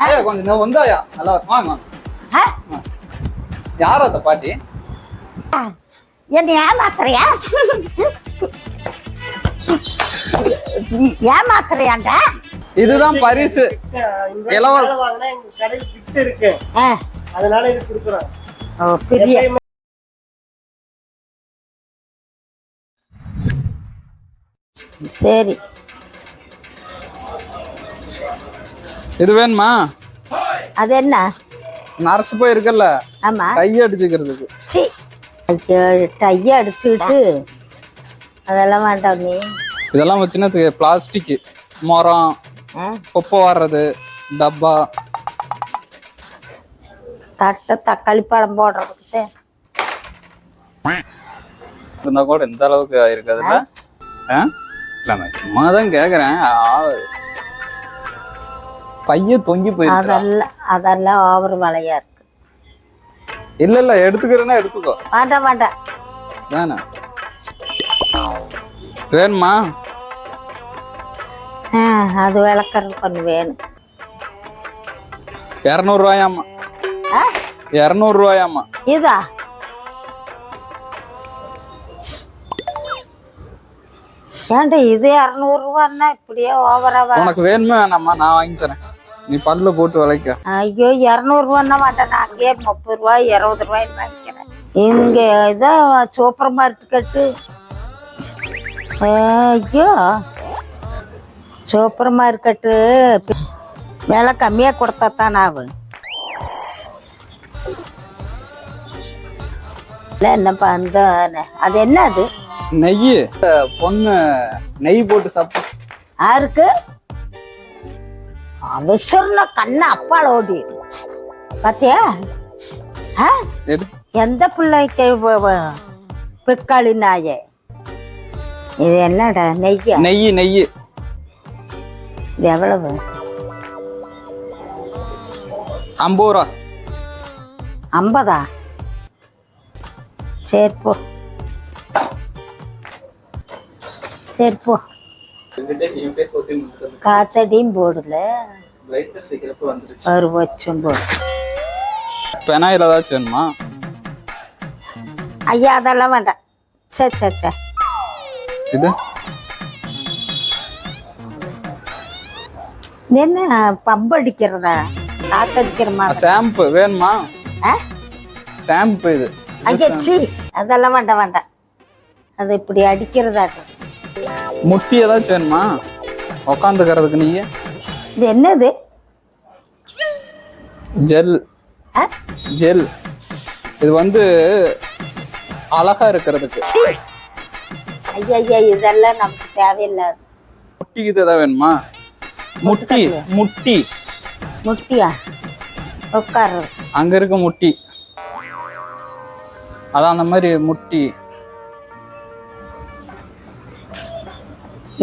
ஏய் கொஞ்சம் நான் வந்தாயா? நல்லா வாங்க? யார் அந்த பாட்டி? என்ன ஏமாத்துறியா? ஏமாத்துறியாண்ட? இதுதான் பரிசு. இலவச- இருக்கு. அதனால இது கொடுக்குறோம். சரி. இது வேணுமா? அது என்ன? நரைச்சு போய் இருக்குல்ல ஆமா. கை அடிச்சுக்கிறதுக்கு. சி. டைய அடிச்சுக்கிட்டு அதெல்லாம் வேண்டாம் நீ. இதெல்லாம் வச்சுன்னா பிளாஸ்டிக் மரம் குப்பை வர்றது டப்பா. தட்டை தக்காளி பழம் போடுறதுக்கு இருந்தா கூட இந்த அளவுக்கு ஆயிருக்காதுல்ல? ஆ? இல்ல நான் சும்மா தான் கேக்குறேன் ஆ. பைய தொங்கி போயிருச்சு அதெல்லாம் அதெல்லாம் ஓவர் விலையா இருக்கு. இல்ல இல்ல எடுத்துக்கிறேன்னா எடுத்துக்கோ. வேண்டாம் வேண்டாம். வேணுமா? ஆ, அது விளக்கறது கொஞ்சம் வேணும். இரநூறுவாயாம்மா? இரநூறுவாயாம்மா. இதா? ஏன்டா இது இரநூறுவான்னா இப்படியே ஓவரா உனக்கு வேணுமே வேணாம்மா நான் வாங்கி தரேன். நீ பல்ல போட்டு விளைக்க. ஐயோ இரநூறுவான்னா மாட்டேன்? நான் அங்கேயே முப்பது ரூபாய் இருபது ரூபாய்க்கு வாங்கிக்கிறேன்? இங்க இதான் சூப்பர் மார்க்கெட்டு. ஐயோ சூப்பர் மார்க்கெட்டு. விலை கம்மியாக கொடுத்தா தான் ஆகும் இல்லை என்னப்பா அந்த அது என்ன அது நெய். பொண்ணு நெய் போட்டு சாப்பிட்டு. யாருக்கு? அவசரம்னா கண்ணு அப்பால ஓடி. பாத்தியா? எந்த பிள்ளைக்கு பிக்காளி நாயே? இது என்னடா நெய்யா? நெய் நெய். இது எவ்வளவு? ஐம்பது ரூபா. ஐம்பதா? சரி போ. சரி போ. காத்தடியும் போடல. ஒரு வச்சும் போடு. பெனாயில் ஏதாச்சும் வேணுமா? ஐயா அதெல்லாம் வேண்டாம். சரி சரி சரி இது? என்ன பம்பு அடிக்கிறதா? காத்தடிக்கிற மாதிரி. ஷாம்பு வேணுமா? ஆ? ஷாம்பு இது. ஐயா சீ அதெல்லாம் வேண்டாம் வேண்டாம். அது இப்படி அடிக்கிறதாட்டும். முட்டி ஏதாச்சும் வேணுமா உக்காந்துக்கிறதுக்கு நீ இது என்னது? ஜெல்? ஜெல். இது வந்து அழகா இருக்கிறதுக்கு. ஐயா இதெல்லாம் நமக்கு தேவையில்லாது. முட்டிக்கு இது ஏதாவது வேணுமா? முட்டி முட்டி. முட்டியா? உட்கார்றது அங்க இருக்க முட்டி. அதான் அந்த மாதிரி முட்டி.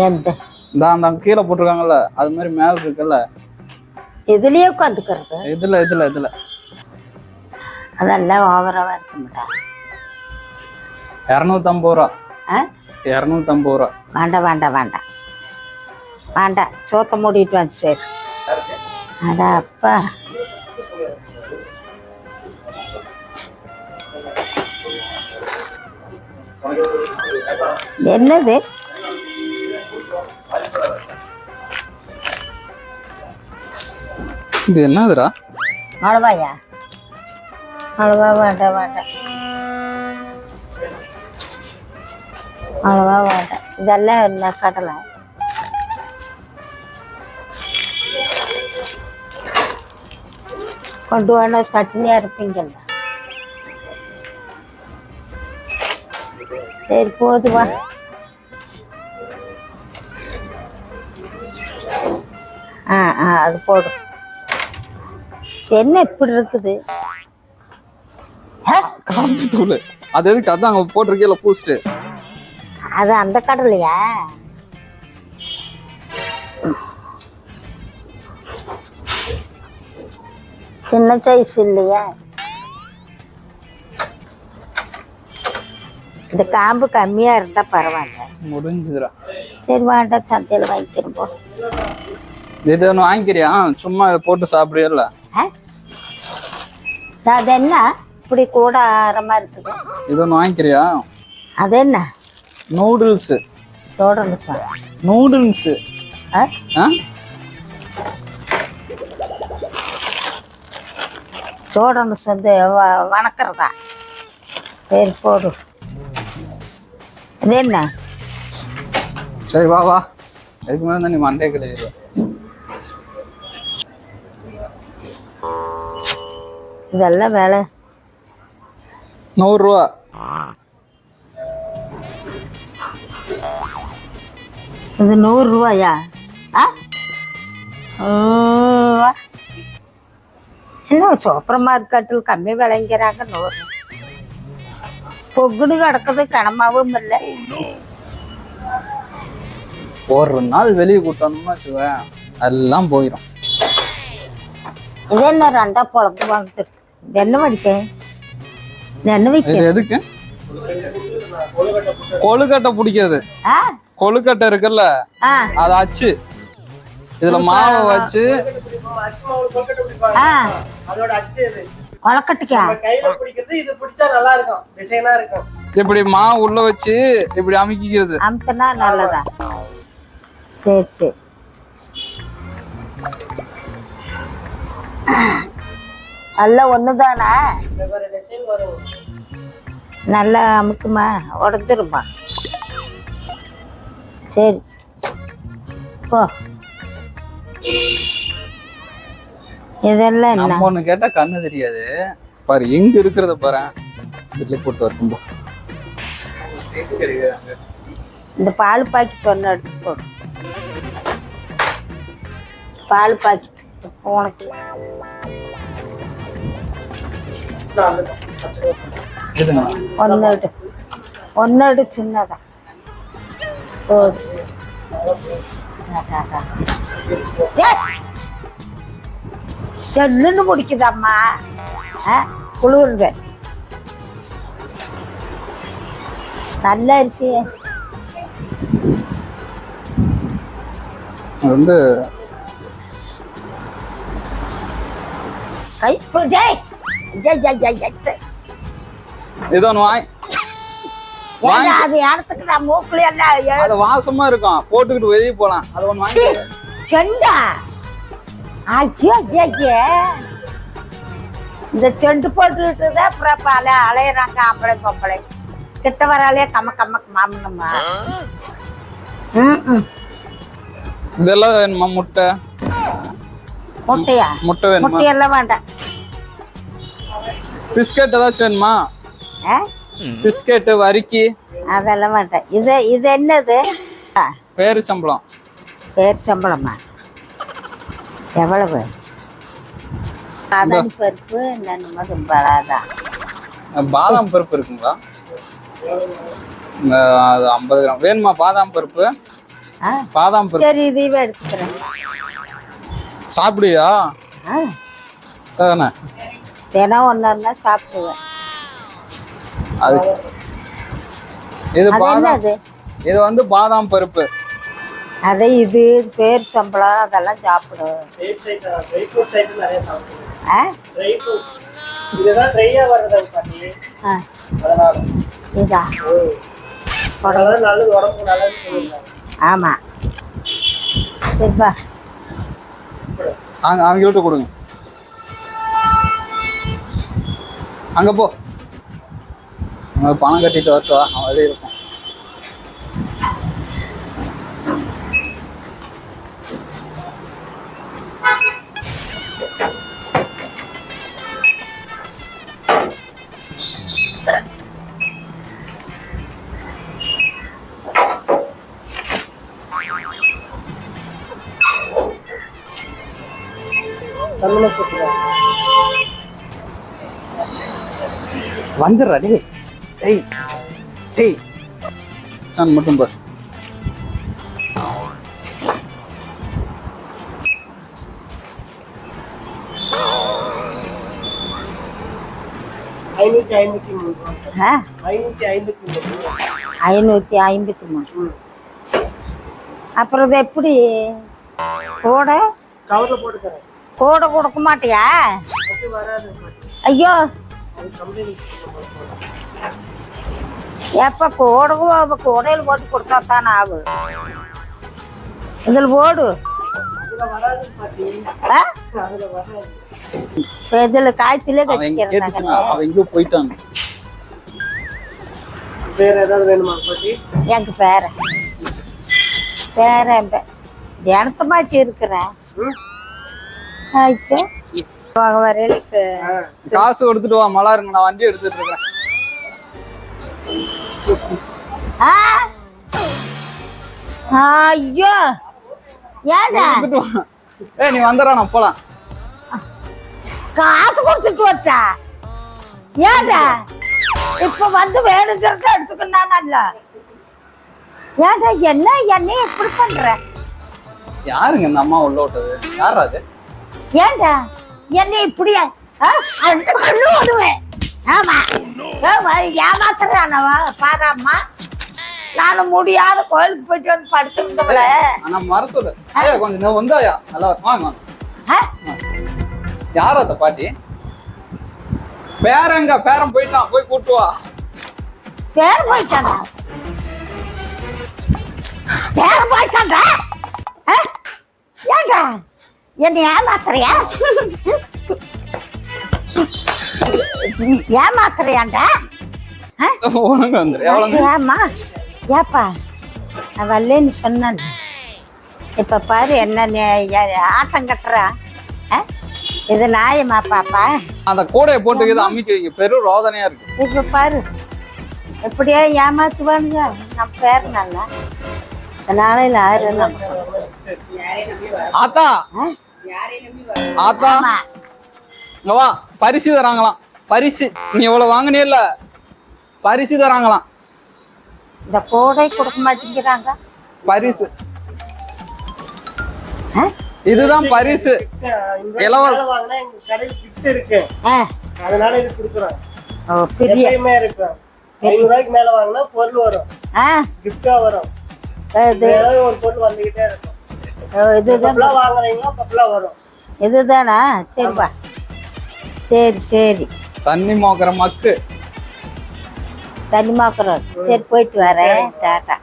அந்த அங்க கீழே போட்டிருக்காங்கல்ல அது மாதிரி மேல இருக்குல்ல. இதுலயே உட்காந்துக்கிறது? இதுல இதுல இதுல. அதெல்லாம் ஓவராவா இருக்க மாட்டா இரநூத்தம்பது ரூபா. இரநூத்தம்பது ரூபா. வேண்டாம் வேண்டாம் வேண்டாம் வேண்டாம் சோத்த மூடிட்டு வந்து சரி. அடா அப்பா. என்னது? இது என்னதுடா? அவ்வளவாயா அவ்வளவா வேண்டாம் வேண்டாம் அவ்வளவா வேண்டாம் இதெல்லாம் என்ன கடலை? கொண்டு வேணா சட்னியா இருப்பீங்கல்ல. சரி போதுவா ஆ ஆ அது போடும் என்ன இப்படி இருக்குது? ஆ, காம்பு தூள். அது எதுக்கு? அதான் அங்க போட்டிருக்கேல பூஸ்ட். அது அந்த கடலையா சின்ன சைஸ் இல்லையா. இந்த காம்பு கம்மியா இருந்தா பரவாயில்ல. முடிஞ்சுதுடா. சரி வேண்டாம் சந்தையில் வாங்கிக்கிறோம் இது ஒன்று வாங்கிக்கிறியா? சும்மா இதை போட்டு சாப்பிடுவியல்ல? அது என்ன? இப்படி கூட ஆரமா இருக்குது. இது ஒன்று வாங்கிக்கிறியா? அது என்ன? நூடுல்ஸு சார் நூடுல்ஸு ஆ? ஆ? சோடணும் வந்து வ- வணக்கறதா? சரி போடு. இது என்ன? சரி வா வா. இதுக்கு மேலே நீ மண்டே கழுவிடுவ. இதெல்லாம் வேலை. நூறுரூவா. இது நூறு ரூபாயா ஆ. என்ன சூப்பர் மார்க்கெட்டில் கம்மி விளைங்கிறாங்க நூறு. பொகுடு கிடக்குது கனமாவும் இல்லை. ஒரு நாள் வெளியே கூட்டணும்னு வச்சுவேன் எல்லாம் போயிடும் இது என்ன ரெண்டா பொழந்து வாங்குது வடிக்க இது என்ன வைக்க எதுக்கு கொழுக்கட்டை பிடிக்காது கொழுக்கட்டை இருக்குல்ல அது அச்சு இதுல மாவை வச்சு அரிசி மாவு கொல்கட்டை பிடிப்பாங்க ஆ அதோட அச்சு இது கொலக்கட்டிக்கா நம்ம கையில பிடிக்கிறது இது பிடிச்சா நல்லா இருக்கும் டிசைனா இருக்கும் இப்படி மாவு உள்ள வச்சு இப்படி அமுக்கிக்கிறது அமுத்துனா நல்லதா சரி சரி நல்லா டிசைன் வரும் நல்லா அமுக்குமா? உடஞ்சிருமா? சரி. போ. இதெல்லாம் என்ன? நம்ம ஒண்ணு கேட்டா கண்ணு தெரியாது. பாரு எங்க இருக்கிறத பாரு. இதுல போட்டு வரும்போ இந்த பால் பாக்கெட் ஒன்று எடுத்து போடு பால் பாக்கெட். உனக்கு. ஒன்று எடு சின்னதா. போதும். செல்லுன்னு பிடிக்குதம்மா ஆ குளிருது நல்ல அரிசி. வந்து கை ஜெய் ஜெய் ஜெய் ஜெய் ஜெய் ஜெய். இது ஒண்ணு வாங்கி ஏங்க அது இடத்துக்கு நான் மூக்குல எல்லாம் ஏ- அது வாசமா இருக்கும். போட்டுக்கிட்டு வெளியே போலாம். அது ஒண்ணு வாங்கி செண்டா. ஐயோ ஐயோ, இந்த செண்டு போட்டுக்கிட்டு தான் அப்புறம் பல அலையிறாங்க ஆம்பளை பொம்பளை. கிட்ட வராலே கம்ம கம்ம மாமனம்மா. ம் ம். இதெல்லாம் வேணுமா? முட்டை. முட்டையா? முட்டை வேணுமா? முட்டையெல்லாம் வேண்டாம். பிஸ்கட் ஏதாச்சும் வேணுமா? ஆ? பிஸ்கெட்டு வரிக்கி அதெல்லாம் வேண்டாம். இது இது என்னது? ஆ, பேரிச்சம்பளம் பேர் சம்பளமா? எவ்வளவு? பாதாம் பருப்பு என்னென்னமோ தும்பலாதான் பாதாம் பருப்பு இருக்குங்களா? அது ஐம்பது கிராம். வேணுமா பாதாம் பருப்பு? பாதாம் பருப்பு. சரி இதையும் எடுத்துக்கிறேன். சாப்பிடுவியா? ஆ. தானே தினம் ஒன்று ஒன்றா சாப்பிடுவேன். அது இது என்னது? இது வந்து பாதாம் பருப்பு. அது இது பேர் சம்பளம் அதெல்லாம் சாப்பிடுவேன். ஆ? ஆ இதா? ஆமாம் சரிப்பா அங்க அவங்க கிட்ட கொடுங்க. அங்கே போ. அங்கே பணம் கட்டிட்டு வரட்டுவா அவன் வெளியே இருக்கும் சந்தன சுற்றுதான் வந்துடுறா டேய். டேய். டேய். நான் மட்டும் பார் ஐநூத்தி ஐம்பத்தி மூணு ஐநூத்தி ஐம்பத்தி மூணு ஐநூற்றி ஐம்பத்தி மூணு. அப்புறம் இது எப்படி? கூட கவர்ல போட்டு தரேன் கூட கொடுக்க மாட்டியா? ஐயோ எப்ப கூடவும் கூடையில் போட்டு கொடுத்தா தானே ஆகும் இதில் போடு. இதில் காய்ச்சிலே எங்கேயோ போயிட்டான். வேற ஏதாவது வேணுமா பாட்டி? எங்க பேரன் பேரன் பே- தினத்தமாச்சு இருக்கிறேன். ம்? காசு கொடுத்துட்டு வா இருங்க நான் வண்டி எடுத்துட்டு இருக்கேன். ஐயோ. ஏடா ஏய் நீ வந்துடுறா நான் போலாம். காசு கொடுத்துட்டு வட்டா ஏடா இப்ப வந்து வேணுங்கிறத எடுத்துக்கணும்ல ஏடா என்ன என்ன இப்படி பண்ற? யாருங்க இந்த அம்மா உள்ள விட்டது யாரா அது? ஏண்டா என்ன இப்படி கொண்டு வருவேன் ஆமா. ஆமா, ஏமாத்துறானவா பாராம்மா நானும் முடியாத கோயிலுக்கு போயிட்டு வந்து படுத்திருந்தவள. ஐயா கொஞ்சம் நான் வந்தாயா? நல்லா. வாங்க? யார் அந்த பாட்டி? பேரங்க பேரன் போயிட்டான் போய் கூட்டு வா. பேர் போயிட்டாண்டா பேர் போயிட்டாண்டா ஆ? ஏண்டா என்ன ஏமாத்துறியா? ஏமாத்துறியாண்டா? ஒழுங்கு வந்துரு. ஏம்மா? ஏப்பா வரலன்னு சொன்னேன். இப்ப பாரு என்ன ஆட்டம் கட்டுறா? இது நியாயமா பாப்பா? அந்த கூடையை போட்டுக்கிது அம்மிக்கு வைங்க. பெரும் ரோதனையா இருக்கு. இப்ப பாரு எப்படியா ஏமாத்துவானுங்க? நம்ம பேர் நல்லா. ஆறு ஆத்தா? ஆத்தா. இங்க வா. பரிசு தராங்களாம். பரிசு. நீ இவ்வளவு வாங்கினியல்ல பரிசு தராங்களாம். இந்த கோடை கொடுக்க மாட்டேங்கிறாங்க. பரிசு? இதுதான் பரிசு. இலவச- வாங்கினா இருக்கு. அதனால இது கொடுக்குறோம் எப்பயுமே இருக்கும். ஐநூறு ரூபாய்க்கு மேல வாங்கினா பொருள் வரும். கிஃப்டா வரும். ஏதாவது ஒரு பொருள் வந்துகிட்டே இருக்கும். இதுதான் வாங்குறீங்களா பப்பெல்லாம் வரும். இதுதானா சரிப்பா. சரி சரி. தண்ணி மோக்கிற மக்கு. தனிமாக்குறோம் சரி போயிட்டு வரேன். டாட்டா.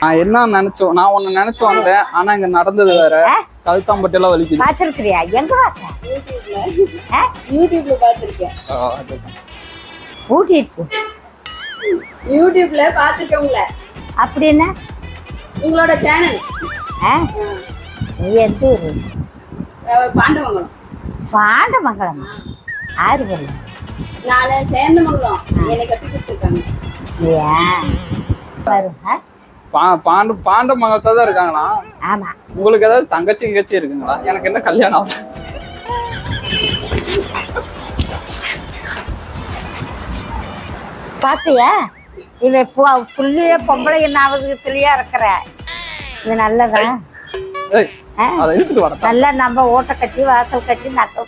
நான் என்ன நினைச்சோம் நான் ஒண்ணு நினைச்சு வந்தேன். ஆனா இங்க நடந்தது வேற. கழுத்தாம்பட்டி எல்லாம் வலிக்குது. பார்த்துருக்கிறியா? எங்க பார்த்த? யூடியூப்ல. அது. ஊட்டிட்டு. யூடியூப்ல பார்த்திருக்கேன் உங்களை. அப்படின்னா உங்களோட சேனல்? நீ எந்த ஊரு? பாண்டமங்கலம். பாண்டமங்கலம். ஆறு வரல நான் சேந்தமங்கலம். என்னை கட்டி கொடுத்துருக்காங்க. ஏன் பாரு பாண்டு பாண்ட மகத்தா தான் இருக்காங்களா ஆமா. உங்களுக்கு ஏதாவது தங்கச்சி கிங்கச்சி இருக்குங்களா? எனக்கு என்ன கல்யாணம் ஆகுது? பாத்தியா? இவ பு- புள்ளிய பொம்பளை நாவகத்திலயா இருக்கிற? இது நல்லதா? நல்லா நம்ம ஓட்டை கட்டி வாசல் கட்டி நட்ட